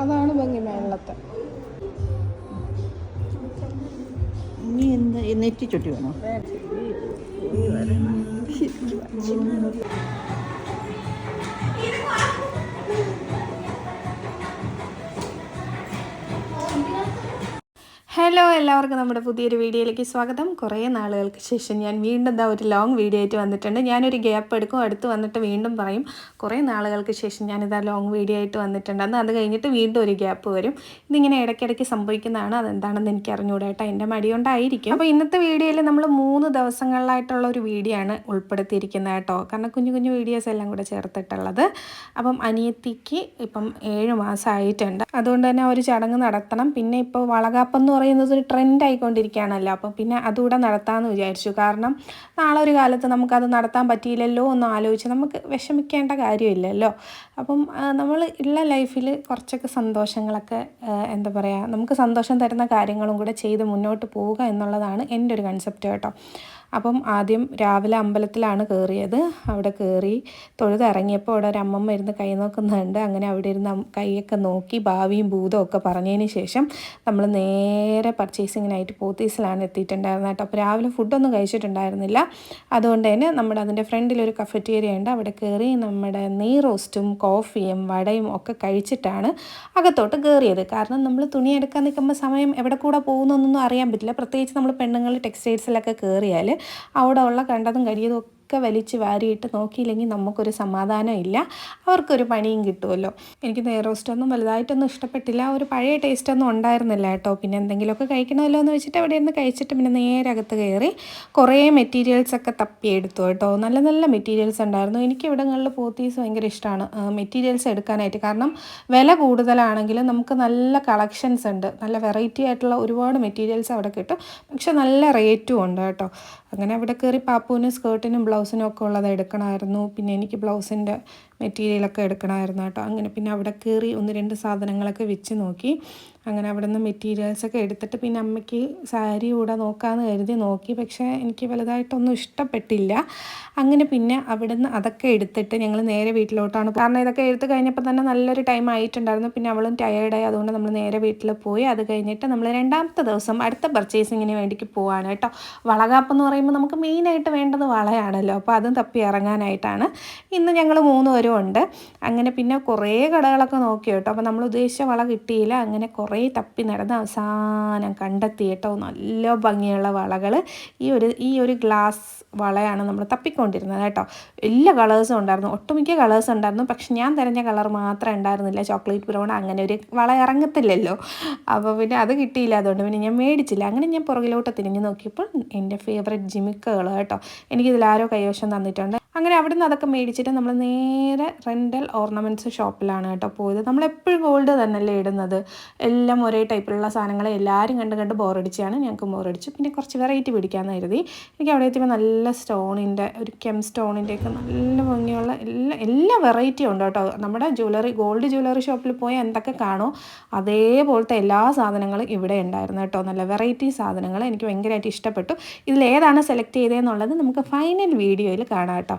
അതാണ് ഭംഗി മേളത്തെ. നീ എന്താ നെറ്റി ചുട്ടി വേണോ? ഹലോ എല്ലാവർക്കും നമ്മുടെ പുതിയൊരു വീഡിയോയിലേക്ക് സ്വാഗതം. കുറേ നാളുകൾക്ക് ശേഷം ഞാൻ വീണ്ടും എന്താ ഒരു ലോങ് വീഡിയോ ആയിട്ട് വന്നിട്ടുണ്ട്. ഞാനൊരു ഗ്യാപ്പ് എടുക്കും അടുത്ത് വന്നിട്ട് വീണ്ടും പറയും. കുറേ നാളുകൾക്ക് ശേഷം ഞാനിതാ ലോങ് വീഡിയോ ആയിട്ട് വന്നിട്ടുണ്ട്. അന്ന് അത് കഴിഞ്ഞിട്ട് വീണ്ടും ഒരു ഗ്യാപ്പ് വരും. ഇതിങ്ങനെ ഇടയ്ക്കിടയ്ക്ക് സംഭവിക്കുന്നതാണ്. അതെന്താണെന്ന് എനിക്ക് അറിഞ്ഞുകൂടാ കേട്ടോ എന്റെ മടിയുണ്ടായിരിക്കും അപ്പോൾ ഇന്നത്തെ വീഡിയോയിൽ നമ്മൾ മൂന്ന് ദിവസങ്ങളിലായിട്ടുള്ള ഒരു വീഡിയോ ആണ് ഉൾപ്പെടുത്തിയിരിക്കുന്നത് കേട്ടോ. കാരണം കുഞ്ഞു കുഞ്ഞു വീഡിയോസ് എല്ലാം കൂടെ ചേർത്തിട്ടുള്ളത്. അപ്പം അനിയത്തിക്ക് ഇപ്പം ഏഴ് മാസമായിട്ടുണ്ട്. അതുകൊണ്ട് തന്നെ ഒരു ചടങ്ങ് നടത്തണം. പിന്നെ ഇപ്പോൾ വളകാപ്പം എന്ന് പറയുന്നത് ഒരു ട്രെൻഡ് ആയിക്കൊണ്ടിരിക്കുകയാണല്ലോ. അപ്പം പിന്നെ അതുകൂടെ നടത്താമെന്ന് വിചാരിച്ചു. കാരണം നാളെ ഒരു കാലത്ത് നമുക്കത് നടത്താൻ പറ്റിയില്ലല്ലോ എന്ന് ആലോചിച്ച് നമുക്ക് വിഷമിക്കേണ്ട കാര്യമില്ലല്ലോ. അപ്പം നമ്മൾ ഉള്ള ലൈഫിൽ കുറച്ചൊക്കെ സന്തോഷങ്ങളൊക്കെ എന്താ പറയുക നമുക്ക് സന്തോഷം തരുന്ന കാര്യങ്ങളും കൂടെ ചെയ്ത് മുന്നോട്ട് പോവുക എന്നുള്ളതാണ് എന്റെ ഒരു കൺസെപ്റ്റ് കേട്ടോ. അപ്പം ആദ്യം രാവിലെ അമ്പലത്തിലാണ് കയറിയത്. അവിടെ കയറി തൊഴുതിറങ്ങിയപ്പോൾ അവിടെ ഒരു അമ്മമ്മ ഇരുന്ന് കൈ നോക്കുന്നുണ്ട്. അങ്ങനെ അവിടെ ഇരുന്ന് കൈയൊക്കെ നോക്കി ഭാവിയും ഭൂതവും ഒക്കെ പറഞ്ഞതിന് ശേഷം നമ്മൾ നേരെ പർച്ചേസിങ്ങിനായിട്ട് പോത്തീസിലാണ് എത്തിയിട്ടുണ്ടായിരുന്നത് കേട്ടോ. അപ്പോൾ രാവിലെ ഫുഡൊന്നും കഴിച്ചിട്ടുണ്ടായിരുന്നില്ല. അതുകൊണ്ട് തന്നെ നമ്മുടെ അതിന്റെ ഫ്രണ്ടിലൊരു കഫറ്റേരിയ ഉണ്ട്. അവിടെ കയറി നമ്മുടെ നെയ് റോസ്റ്റും കോഫിയും വടയും ഒക്കെ കഴിച്ചിട്ടാണ് അകത്തോട്ട് കയറിയത്. കാരണം നമ്മൾ തുണി എടുക്കാൻ നിൽക്കുമ്പോൾ സമയം എവിടെ കൂടെ പോകുന്നൊന്നും അറിയാൻ പറ്റില്ല. പ്രത്യേകിച്ച് നമ്മൾ പെണ്ണുങ്ങൾ ടെക്സ്റ്റൈൽസിലൊക്കെ കയറിയാൽ അവിടെ ഉള്ള കണ്ടതും കഴിയതും ഒക്കെ വലിച്ച് വാരിയിട്ട് നോക്കിയില്ലെങ്കിൽ നമുക്കൊരു സമാധാനം ഇല്ല അവർക്കൊരു പണിയും കിട്ടുമല്ലോ. എനിക്ക് നെയ്റോസ്റ്റൊന്നും വലുതായിട്ടൊന്നും ഇഷ്ടപ്പെട്ടില്ല. ഒരു പഴയ ടേസ്റ്റൊന്നും ഉണ്ടായിരുന്നില്ല കേട്ടോ. പിന്നെ എന്തെങ്കിലുമൊക്കെ കഴിക്കണമല്ലോ എന്ന് വെച്ചിട്ട് അവിടെ കഴിച്ചിട്ട് പിന്നെ നേരെ അകത്ത് കയറി കുറേ മെറ്റീരിയൽസൊക്കെ തപ്പിയെടുത്തു കേട്ടോ. നല്ല നല്ല മെറ്റീരിയൽസ് ഉണ്ടായിരുന്നു. എനിക്ക് ഇവിടങ്ങളിൽ പോത്തീസ് ഭയങ്കര ഇഷ്ടമാണ്. മെറ്റീരിയൽസ് എടുക്കാനായിട്ട്. കാരണം വില കൂടുതലാണെങ്കിലും നമുക്ക് നല്ല കളക്ഷൻസ് ഉണ്ട്. നല്ല വെറൈറ്റി ആയിട്ടുള്ള ഒരുപാട് മെറ്റീരിയൽസ് അവിടെ കിട്ടും. പക്ഷെ നല്ല റേറ്റും ഉണ്ട് കേട്ടോ. അങ്ങനെ അവിടെ കയറി പാപ്പുവിന് സ്കേർട്ടിനും ബ്ലൗസിനും ഒക്കെ ഉള്ളത് എടുക്കണമായിരുന്നു. പിന്നെ എനിക്ക് ബ്ലൗസിന്റെ മെറ്റീരിയലൊക്കെ എടുക്കണമായിരുന്നു കേട്ടോ. അങ്ങനെ പിന്നെ അവിടെ കയറി ഒന്ന് രണ്ട് സാധനങ്ങളൊക്കെ വെച്ച് നോക്കി. അങ്ങനെ അവിടെ നിന്ന് മെറ്റീരിയൽസൊക്കെ എടുത്തിട്ട് പിന്നെ അമ്മയ്ക്ക് സാരി കൂടെ നോക്കാമെന്ന് കരുതി നോക്കി. പക്ഷേ എനിക്ക് വലുതായിട്ടൊന്നും ഇഷ്ടപ്പെട്ടില്ല. അങ്ങനെ പിന്നെ അവിടെ നിന്ന് അതൊക്കെ എടുത്തിട്ട് ഞങ്ങൾ നേരെ വീട്ടിലോട്ടാണ് കാരണം ഇതൊക്കെ എടുത്ത് കഴിഞ്ഞപ്പോൾ തന്നെ നല്ലൊരു ടൈം ആയിട്ടുണ്ടായിരുന്നു. പിന്നെ അവളും ടയേർഡായി അതുകൊണ്ട് നമ്മൾ നേരെ വീട്ടിൽ പോയി. അത് കഴിഞ്ഞിട്ട് നമ്മൾ രണ്ടാമത്തെ ദിവസം അടുത്ത പർച്ചേസിങ്ങിന് വേണ്ടിക്ക് പോവാണ് കേട്ടോ. വളകാപ്പ് എന്ന് പറയുമ്പോൾ നമുക്ക് മെയിനായിട്ട് വേണ്ടത് വളയാണല്ലോ. അപ്പോൾ അതും തപ്പി ഇറങ്ങാനായിട്ടാണ്. ഇന്ന് ഞങ്ങൾ മൂന്ന് പേരും ഉണ്ട്. അങ്ങനെ പിന്നെ കുറേ കടകളൊക്കെ നോക്കി കേട്ടോ. അപ്പോൾ നമ്മൾ ഉദ്ദേശിച്ച വള കിട്ടിയില്ല. അങ്ങനെ കുറേ തപ്പി നടന്ന് അവസാനം കണ്ടെത്തി കേട്ടോ. നല്ല ഭംഗിയുള്ള വളകൾ. ഈ ഒരു ഈ ഒരു ഗ്ലാസ് വളയാണ് നമ്മൾ തപ്പിക്കൊണ്ടിരുന്നത് കേട്ടോ. എല്ലാ കളേഴ്സും ഉണ്ടായിരുന്നു. ഒട്ടുമിക്ക കളേഴ്സ് ഉണ്ടായിരുന്നു. പക്ഷെ ഞാൻ തിരഞ്ഞ കളർ മാത്രമേ ഉണ്ടായിരുന്നില്ല. ചോക്ലേറ്റ് ബ്രൗൺ അങ്ങനെ ഒരു വള ഇറങ്ങത്തില്ലല്ലോ. അപ്പോൾ പിന്നെ അത് കിട്ടിയില്ല. അതുകൊണ്ട് പിന്നെ ഞാൻ മേടിച്ചില്ല. അങ്ങനെ ഞാൻ പുറകിലോട്ട് തിരിഞ്ഞ് നോക്കിയപ്പോൾ എന്റെ ഫേവറേറ്റ് ജിമിക്കുകൾ കേട്ടോ. എനിക്കിതിൽ ആരോ കൈവശം തന്നിട്ടുണ്ട്. അങ്ങനെ അവിടെ നിന്ന് അതൊക്കെ മേടിച്ചിട്ട് നമ്മൾ നേരെ റെന്റൽ ഓർണമെന്റ്സ് ഷോപ്പിലാണ് കേട്ടോ പോയത്. നമ്മളെപ്പോഴും ഗോൾഡ് തന്നെയല്ലേ ഇടുന്നത്. എല്ലാം ഒരേ ടൈപ്പിലുള്ള സാധനങ്ങളെ എല്ലാവരും കണ്ട് കണ്ട് ബോറടിച്ചാണ് ഞങ്ങൾക്ക് ബോറടിച്ചു. പിന്നെ കുറച്ച് വെറൈറ്റി പിടിക്കാമെന്ന് കരുതി. എനിക്ക് അവിടെ എത്തിയപ്പോൾ നല്ല സ്റ്റോണിന്റെ ഒരു കെം സ്റ്റോണിന്റെയൊക്കെ നല്ല ഭംഗിയുള്ള എല്ലാ എല്ലാ വെറൈറ്റിയും ഉണ്ട് കേട്ടോ. നമ്മുടെ ജ്വല്ലറി ഗോൾഡ് ജ്വല്ലറി ഷോപ്പിൽ പോയി എന്തൊക്കെ കാണോ അതേപോലത്തെ എല്ലാ സാധനങ്ങളും ഇവിടെ ഉണ്ടായിരുന്നു കേട്ടോ. നല്ല വെറൈറ്റി സാധനങ്ങൾ എനിക്ക് ഭയങ്കരമായിട്ട് ഇഷ്ടപ്പെട്ടു. ഇതിലേതാണ് സെലക്ട് ചെയ്തതെന്നുള്ളത് നമുക്ക് ഫൈനൽ വീഡിയോയിൽ കാണാം കേട്ടോ.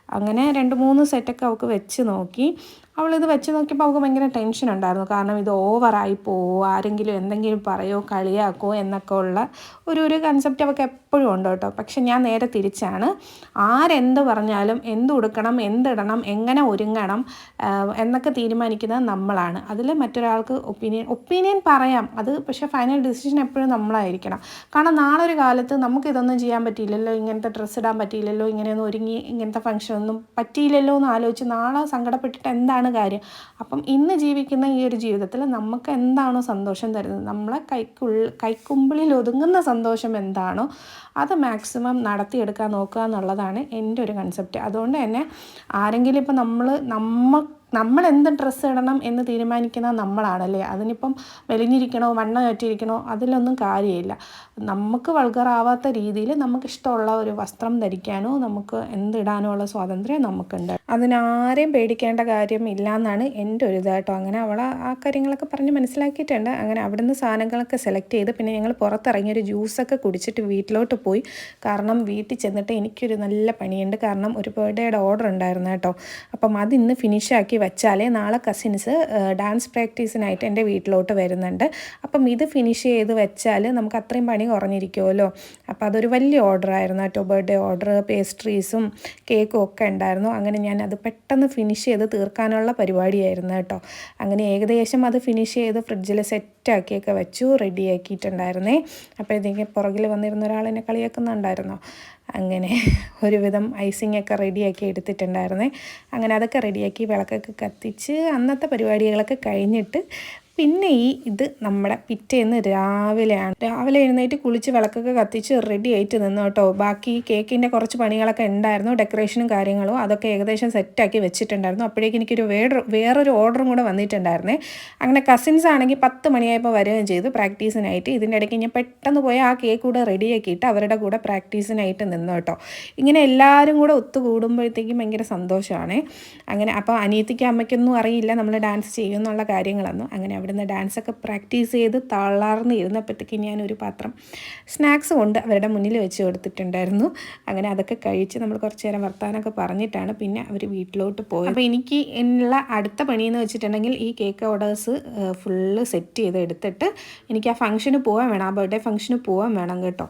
അങ്ങനെ രണ്ട് മൂന്ന് സെറ്റൊക്കെ അവൾക്ക് വെച്ച് നോക്കി. അവളിത് വെച്ച് നോക്കിയപ്പോൾ അവൾക്ക് ഭയങ്കര ടെൻഷൻ ഉണ്ടായിരുന്നു. കാരണം ഇത് ഓവറായി പോവോ ആരെങ്കിലും എന്തെങ്കിലും പറയോ കളിയാക്കോ എന്നൊക്കെ ഉള്ള ഒരു ഒരു കൺസെപ്റ്റ് അവൾക്ക് എപ്പോഴും ഉണ്ട് കേട്ടോ. പക്ഷെ ഞാൻ നേരെ തിരിച്ചാണ്. ആരെന്ത് പറഞ്ഞാലും എന്ത് ഉടുക്കണം എന്തിടണം എങ്ങനെ ഒരുങ്ങണം എന്നൊക്കെ തീരുമാനിക്കുന്നത് നമ്മളാണ്. അതിൽ മറ്റൊരാൾക്ക് ഒപ്പീനിയൻ ഒപ്പീനിയൻ പറയാം. അത് പക്ഷേ ഫൈനൽ ഡിസിഷൻ എപ്പോഴും നമ്മളായിരിക്കണം. കാരണം നാളെ ഒരു കാലത്ത് നമുക്ക് ഇതൊന്നും ചെയ്യാൻ പറ്റിയില്ലല്ലോ ഇങ്ങനത്തെ ഡ്രസ്സ് ഇടാൻ പറ്റിയില്ലല്ലോ ഇങ്ങനെയൊന്നും ഒരുങ്ങി ഇങ്ങനത്തെ ഫംഗ്ഷൻ ഒന്നും പറ്റിയില്ലല്ലോ എന്ന് ആലോചിച്ച് നാളെ സങ്കടപ്പെട്ടിട്ട് എന്താണ് കാര്യം? അപ്പം ഇന്ന് ജീവിക്കുന്ന ഈ ഒരു ജീവിതത്തിൽ നമുക്ക് എന്താണോ സന്തോഷം തരുന്നത്? നമ്മളെ കൈക്കുള്ളിൽ കൈക്കുമ്പിളിൽ ഒതുങ്ങുന്ന സന്തോഷം എന്താണോ അത് മാക്സിമം നടത്തിയെടുക്കാൻ നോക്കുക എന്നുള്ളതാണ് എന്റെ ഒരു കൺസെപ്റ്റ് അതുകൊണ്ട് തന്നെ ആരെങ്കിലും ഇപ്പം നമ്മൾ നമ്മ നമ്മൾ എന്ത് ഡ്രസ്സ് ഇടണം എന്ന് തീരുമാനിക്കുന്ന നമ്മളാണല്ലേ? അതിനിപ്പം വെളിഞ്ഞിരിക്കണോ വണ്ണം കയറ്റിയിരിക്കണോ? അതിലൊന്നും കാര്യമില്ല. നമുക്ക് വൾഗറാവാത്ത രീതിയിൽ നമുക്ക് ഇഷ്ടമുള്ള ഒരു വസ്ത്രം ധരിക്കാനോ നമുക്ക് എന്തിടാനോ ഉള്ള സ്വാതന്ത്ര്യം നമുക്കുണ്ട്. അതിനാരെയും പേടിക്കേണ്ട കാര്യം ഇല്ല എന്നാണ് എന്റെ ഒരു ഇതായിട്ടോ അങ്ങനെ അവൾ ആ കാര്യങ്ങളൊക്കെ പറഞ്ഞ് മനസ്സിലാക്കിയിട്ടുണ്ട്. അങ്ങനെ അവിടുന്ന് സാധനങ്ങളൊക്കെ സെലക്ട് ചെയ്ത് പിന്നെ ഞങ്ങൾ പുറത്തിറങ്ങി ഒരു ജ്യൂസൊക്കെ കുടിച്ചിട്ട് വീട്ടിലോട്ട് പോയി. കാരണം വീട്ടിൽ ചെന്നിട്ട് എനിക്കൊരു നല്ല പണിയുണ്ട്. കാരണം ഒരു ബർത്ത്ഡേയുടെ ഓർഡർ ഉണ്ടായിരുന്നു കേട്ടോ. അപ്പം അത് ഇന്ന് ഫിനിഷാക്കി വെച്ചാലേ നാളെ കസിൻസ് ഡാൻസ് പ്രാക്ടീസിനായിട്ട് എന്റെ വീട്ടിലോട്ട് വരുന്നുണ്ട്. അപ്പം ഇത് ഫിനിഷ് ചെയ്ത് വെച്ചാൽ നമുക്ക് അത്രയും പണി കുറഞ്ഞിരിക്കുമല്ലോ അപ്പോൾ അതൊരു വലിയ ഓർഡർ ആയിരുന്നു. കേട്ടോ ബർത്ത്ഡേ ഓർഡർ പേസ്ട്രീസും കേക്കും ഒക്കെ ഉണ്ടായിരുന്നു. അങ്ങനെ ഞാൻ അത് പെട്ടെന്ന് ഫിനിഷ് ചെയ്ത് തീർക്കാനുള്ള പരിപാടിയായിരുന്നു കേട്ടോ. അങ്ങനെ ഏകദേശം അത് ഫിനിഷ് ചെയ്ത് ഫ്രിഡ്ജിൽ സെറ്റാക്കിയൊക്കെ വെച്ചു റെഡിയാക്കിയിട്ടുണ്ടായിരുന്നേ. അപ്പോഴത്തേക്ക് പുറകിൽ വന്നിരുന്ന ഒരാൾ എന്നെ കളിയാക്കുന്നുണ്ടായിരുന്നു? അങ്ങനെ ഒരുവിധം ഐസിങ് ഒക്കെ റെഡിയാക്കി എടുത്തിട്ടുണ്ടായിരുന്നേ. അങ്ങനെ അതൊക്കെ റെഡിയാക്കി വിളക്കൊക്കെ കത്തിച്ച് അന്നത്തെ പരിപാടികളൊക്കെ കഴിഞ്ഞിട്ട് പിന്നെ ഈ ഇത് നമ്മുടെ പിറ്റേന്ന് രാവിലെയാണ്. രാവിലെ എഴുന്നേറ്റ് കുളിച്ച് വിളക്കൊക്കെ കത്തിച്ച് റെഡി ആയിട്ട് നിന്നു കേട്ടോ. ബാക്കി കേക്കിന്റെ കുറച്ച് പണികളൊക്കെ ഉണ്ടായിരുന്നു ഡെക്കറേഷനും കാര്യങ്ങളും അതൊക്കെ ഏകദേശം സെറ്റാക്കി വെച്ചിട്ടുണ്ടായിരുന്നു. അപ്പോഴേക്കും എനിക്കൊരു വേറെ വേറൊരു ഓർഡറും കൂടെ വന്നിട്ടുണ്ടായിരുന്നേ. അങ്ങനെ കസിൻസ് ആണെങ്കിൽ പത്ത് മണിയായപ്പോൾ വരികയും ചെയ്തു പ്രാക്ടീസിനായിട്ട്. ഇതിന്റെ ഇടയ്ക്ക് ഞാൻ പെട്ടെന്ന് പോയി ആ കേക്ക് കൂടെ റെഡിയാക്കിയിട്ട് അവരുടെ കൂടെ പ്രാക്ടീസിനായിട്ട് നിന്നു കേട്ടോ. ഇങ്ങനെ എല്ലാവരും കൂടെ ഒത്തുകൂടുമ്പോഴത്തേക്കും ഭയങ്കര സന്തോഷമാണ്. അങ്ങനെ അപ്പോൾ അനിയത്തിക്ക് അമ്മയ്ക്കൊന്നും അറിയില്ല നമ്മൾ ഡാൻസ് ചെയ്യുമെന്നുള്ള കാര്യങ്ങളൊന്നും. അങ്ങനെ അവിടുന്ന് ഡാൻസൊക്കെ പ്രാക്ടീസ് ചെയ്ത് തളർന്ന് ഇരുന്നപ്പോഴത്തേക്ക് ഞാനൊരു പാത്രം സ്നാക്സ് കൊണ്ട് അവരുടെ മുന്നിൽ വെച്ച് കൊടുത്തിട്ടുണ്ടായിരുന്നു. അങ്ങനെ അതൊക്കെ കഴിച്ച് നമ്മൾ കുറച്ച് നേരം വർത്താനമൊക്കെ പറഞ്ഞിട്ടാണ് പിന്നെ അവർ വീട്ടിലോട്ട് പോയത്. അപ്പോൾ എനിക്ക് ഉള്ള അടുത്ത പണിയെന്ന് വെച്ചിട്ടുണ്ടെങ്കിൽ ഈ കേക്ക് ഓർഡേഴ്സ് ഫുള്ള് സെറ്റ് ചെയ്ത് എടുത്തിട്ട് എനിക്ക് ആ ഫംഗ്ഷന് പോകാൻ വേണം ആ ബർത്ത്ഡേ ഫംഗ്ഷന് പോകാൻ വേണം കേട്ടോ.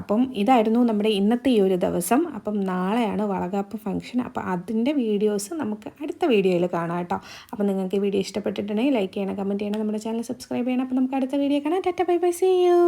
അപ്പം ഇതായിരുന്നു നമ്മുടെ ഇന്നത്തെ ഈ ഒരു ദിവസം. അപ്പം നാളെയാണ് വളകാപ്പ് ഫംഗ്ഷൻ. അപ്പോൾ അതിന്റെ വീഡിയോസ് നമുക്ക് അടുത്ത വീഡിയോയിൽ കാണാം കേട്ടോ. അപ്പം നിങ്ങൾക്ക് ഈ വീഡിയോ ഇഷ്ടപ്പെട്ടിട്ടുണ്ടെങ്കിൽ ലൈക്ക് ചെയ്യണം കമന്റ് ചെയ്യണം നമ്മുടെ ചാനൽ സബ്സ്ക്രൈബ് ചെയ്യണം. അപ്പോൾ നമുക്ക് അടുത്ത വീഡിയോ കാണാം. Tata bye bye see you.